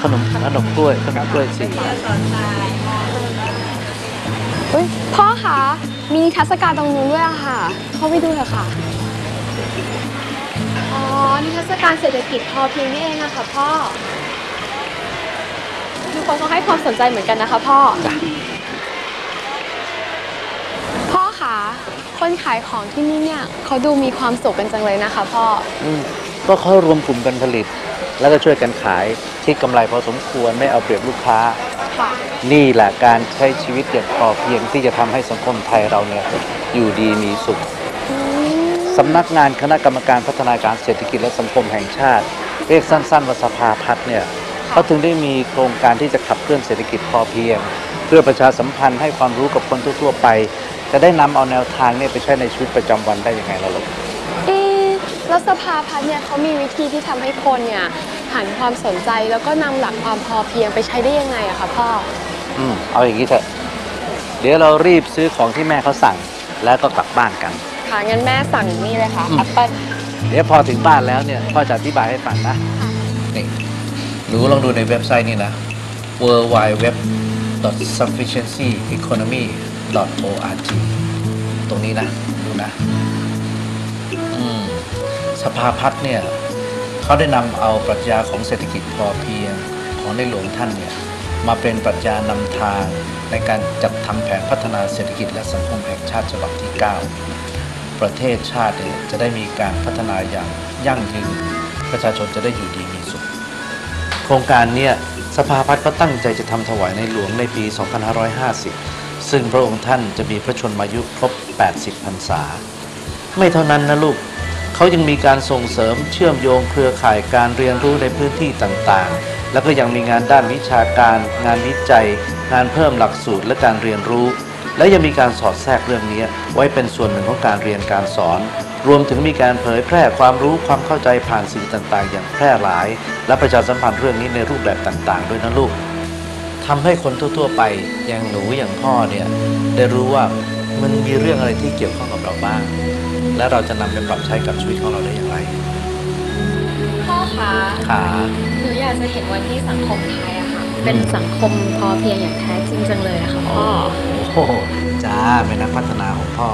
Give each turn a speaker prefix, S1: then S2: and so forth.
S1: กล้วยต้นกล้วยสี่
S2: เฮ้ยพ่อคะมีนิทรรศการตรงนู้นด้วยอะค่ะ เข้าไปดูเถอะค่ะ อ๋อ นิทรรศการเศรษฐกิจพอเพียงนี่เองอะค่ะพ่อทุกคนเขาให้ความสนใจเหมือนกันนะคะพ่อ
S1: จ้ะ
S2: พ่อคะคนขายของที่นี่เนี่ยเขาดูมีความสุขกันจังเลยนะคะพ่อ
S1: อืมก็เขารวมกลุ่มกันผลิต แล้วก็ช่วยกันขายคิดกำไรพอสมควรไม่เอาเปรียบลูกค้า
S2: ค่ะ
S1: นี่แหละการใช้ชีวิตอย่างพอเพียงที่จะทำให้สังคมไทยเราเนี่ยอยู่ดีมีสุข
S2: อืม
S1: สำนักงานคณะกรรมการพัฒนาการเศรษฐกิจและสังคมแห่งชาติ เรียกสั้นๆว่าสภาพัฒน์เนี่ยเขาถึงได้มีโครงการที่จะขับเคลื่อนเศรษฐกิจพอเพียง เพื่อประชาสัมพันธ์ให้ความรู้กับคนทั่วๆไป จะได้นำเอาแนวทางเนี่ยไปใช้ในชีวิตประจำวันได้ยังไงล่ะลูก
S2: เอ๊ะ แล้วสภาพัฒน์เนี่ยเขามีวิธีที่ทำให้คนเนี่ยหันความสนใจแล้วก็นำหลักความพอเพียงไปใช้ได้ยังไงอะคะพ่อ
S1: อืมเอาอย่างนี้เถอะ เดี๋ยวเรารีบซื้อของที่แม่เขาสั่ง แล้วก็กลับบ้านกัน
S2: ค่ะงั้นแม่สั่งนี่เลยค่ะ
S1: อืม
S2: แอปเปิ้ล
S1: เดี๋ยวพอถึงบ้านแล้วเนี่ยพ่อจะอธิบายให้ฟังนะ นี่หนูลองดูในเว็บไซต์นี่นะ w w w sufficiency economy org ตรงนี้นะ ดูนะ อืม สภาพัฒน์เนี่ยเขาได้นำเอาปรัชญาของเศรษฐกิจพอเพียงของในหลวงท่านเนี่ยมาเป็นปรัชญานำทางในการจัดทำแผนพัฒนาเศรษฐกิจและสังคมแห่งชาติฉบับที่ 9 ประเทศชาติเนี่ยจะได้มีการพัฒนาอย่างยั่งยืน ประชาชนจะได้อยู่ดีมีสุข โครงการเนี่ยสภาพัฒน์ก็ตั้งใจจะทำถวายในหลวงในปี 2550 ซึ่งพระองค์ท่านจะมีพระชนมายุครบ 80 พรรษา ไม่เท่านั้นนะลูก เขายังมีการส่งเสริมเชื่อมโยงเครือข่ายการเรียนรู้ในพื้นที่ต่างๆ แล้วก็ยังมีงานด้านวิชาการ งานวิจัย งานเพิ่มหลักสูตรและการเรียนรู้ และยังมีการสอดแทรกเรื่องนี้ไว้เป็นส่วนหนึ่งของการเรียนการสอน รวมถึงมีการเผยแพร่ความรู้ความเข้าใจผ่านสื่อต่างๆ อย่างแพร่หลาย และประชาสัมพันธ์เรื่องนี้ในรูปแบบต่าง ๆ ด้วยนะลูกทำให้คนทั่ว ๆ ไปอย่างหนูอย่างพ่อเนี่ยได้รู้ว่ามันมีเรื่องอะไรที่เกี่ยวข้องกับเราบ้าง และเราจะนำไปปรับใช้กับชีวิตของเราได้อย่างไร
S2: พ่อคะ
S1: ขา
S2: หนูอยากจะเห็นวันที่สังคมไทยอะค่ะ เป็นสังคมพอเพียงอย่างแท้จริงจังเลยอะค่ะพ่อ
S1: โอ้โหจ้าเป็นนักพัฒนาของพ่อ